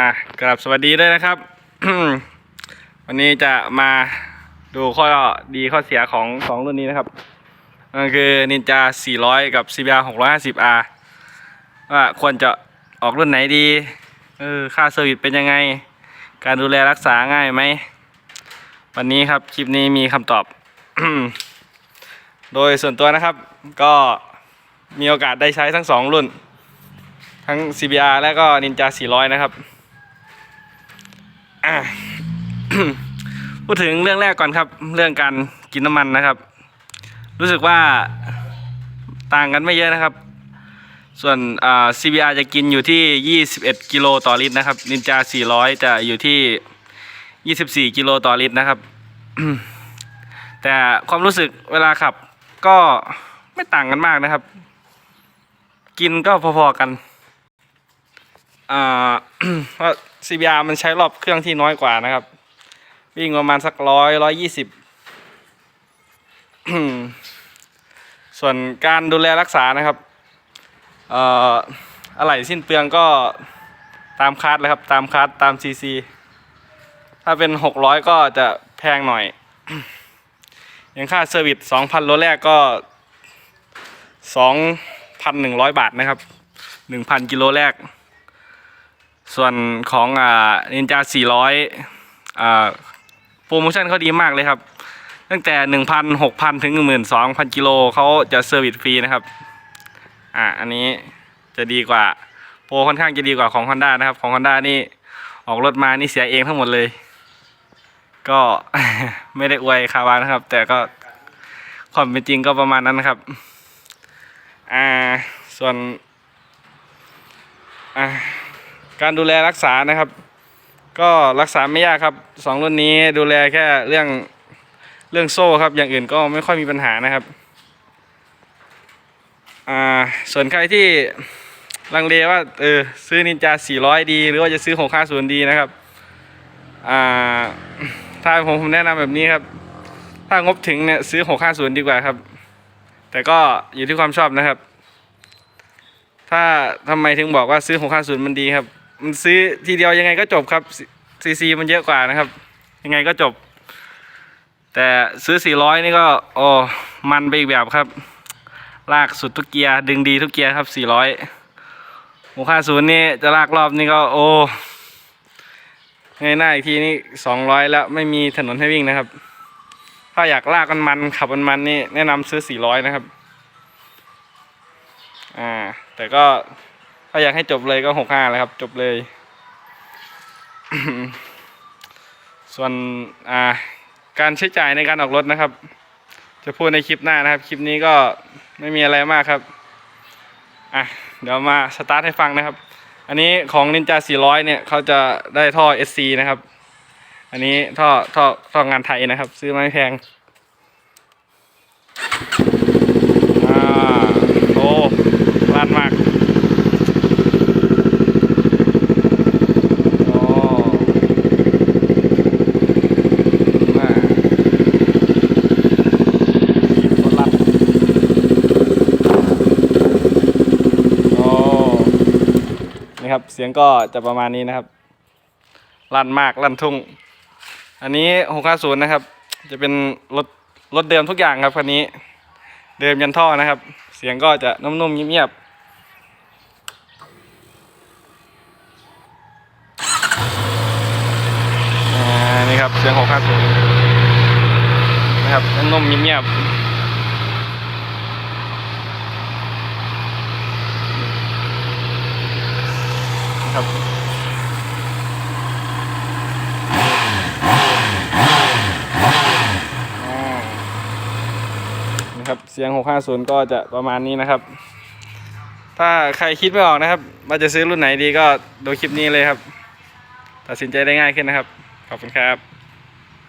อะกราบสวัสดีด้วยนะครับ วันนี้จะมาดูข้อดีข้อเสียของสองรุ่นนี้นะครับนั่นคือ Ninja 400 กับ CBR 650R ว่าควรจะออกรุ่นไหนดีเออค่าเซอร์วิสเป็นยังไง การดูแลรักษาง่ายไหม วันนี้ครับ คลิปนี้มีคำตอบ โดยส่วนตัวนะครับ ก็มีโอกาสได้ใช้ทั้งสองรุ่นทั้ง CBR และก็ Ninja 400 นะครับ อะพูดถึงเรื่องแรกก่อนครับ เรื่องการกินน้ำมันนะครับ รู้สึกว่าต่างกันไม่เยอะนะครับ ส่วนอ่า CBR จะกินอยู่ที่ 21 กิโลต่อลิตรนะครับ Ninja 400 จะอยู่ที่ 24 กิโลต่อลิตรนะครับ แต่ความรู้สึกเวลาขับก็ไม่ต่างกันมากนะครับ กินก็พอๆกัน อ่าเพรา CBR มันใช้รอบเครื่องที่น้อยกว่านะครับ วิ่งประมาณสักร้อยร้อยยี่สิบส่วนการดูแลรักษานะครับเอ่ออะไหล่สิ้นเปลืองก็ตามคาร์ดเลยครับ ตามคาร์ดตามซีซีถ้าเป็นหกร้อยก็จะแพงหน่อยอย่างค่าเซอร์วิสสองพันโลแรกก็สองพันหนึ่งร้อยบาทนะครับหนึ่งพันกิโลแรก ส่วนของอ่านินจา400อ่าโปรโมชั่นเขาดีมากเลยครับ ตั้งแต่ 1,000 6,000 ถึง 12,000 กิโลเขาจะเซอร์วิสฟรีนะครับอ่าอันนี้จะดีกว่าโปรค่อนข้างจะดีกว่าของ Honda นะครับ ของ Honda นี่ออกรถมานี่เสียเองทั้งหมดเลย ก็ไม่ได้อวยคาวานะครับ แต่ก็ความเป็นจริงก็ประมาณนั้นนะครับ อ่า ส่วน อ่า การดูแลรักษานะครับ ก็รักษาไม่ยากครับสองรุ่นนี้ดูแลแค่เรื่องเรื่องโซ่ครับ อย่างอื่นก็ไม่ค่อยมีปัญหานะครับอ่าส่วนใครที่ลังเลว่าเออซื้อนินจา 400 ดี หรือว่าจะซื้อ 650 ดีนะครับอ่าถ้าผมผมแนะนำแบบนี้ครับ ถ้างบถึงเนี่ยซื้อ 650 ดีกว่าครับ แต่ก็อยู่ที่ความชอบนะครับ ถ้าทำไมถึงบอกว่าซื้อ 650 มันดีครับ มันซื้อทีเดียวยังไงก็จบครับซีซีมันเยอะกว่านะครับ ยังไงก็จบ แต่ซื้อ 400 นี่ก็โอ้มันไปอีกแบบครับ ลากสุดทุกเกียร์ดึงดีทุกเกียร์ครับ 400 650นี่จะลากรอบนี่ก็โอ้ง่ายหน้าอีกทีนี่200 แล้วไม่มีถนนให้วิ่งนะครับ ถ้าอยากลากมันมันขับมันมันนี่แนะนำซื้อ 400 นะครับ อ่าแต่ก็ ถ้าอยากให้จบเลยก็หกห้าเลยครับ จบเลย ส่วนอ่าการใช้จ่ายในการออกรถนะครับ จะพูดในคลิปหน้านะครับ คลิปนี้ก็ไม่มีอะไรมากครับอะเดี๋ยวมาสตาร์ทให้ฟังนะครับ อันนี้ของ Ninja 400 เนี่ยเขาจะได้ท่อ SC นะครับ อันนี้ท่อท่อท่องานไทยนะครับ ซื้อมาไม่แพงอ่าโอ้ลั่นมาก โอ้มาคนลั่นโอ้ ครับ เสียงก็จะประมาณนี้นะครับ ลั่นมากลั่นทุ่ง อันนี้650นะครับ จะเป็นรถรถเดิมทุกอย่างครับคันนี้ เดิมยันท่อนะครับ เสียงก็จะนุ่มๆเงียบๆอ่านี่ครับเสียง650นะครับนุ่มๆเงียบๆ ครับนะครับ เสียง 650 ก็จะประมาณนี้นะครับ ถ้าใครคิดไม่ออกนะครับ ว่าจะซื้อรุ่นไหนดีก็ดูคลิปนี้เลยครับ ตัดสินใจได้ง่ายขึ้นนะครับ ขอบคุณครับ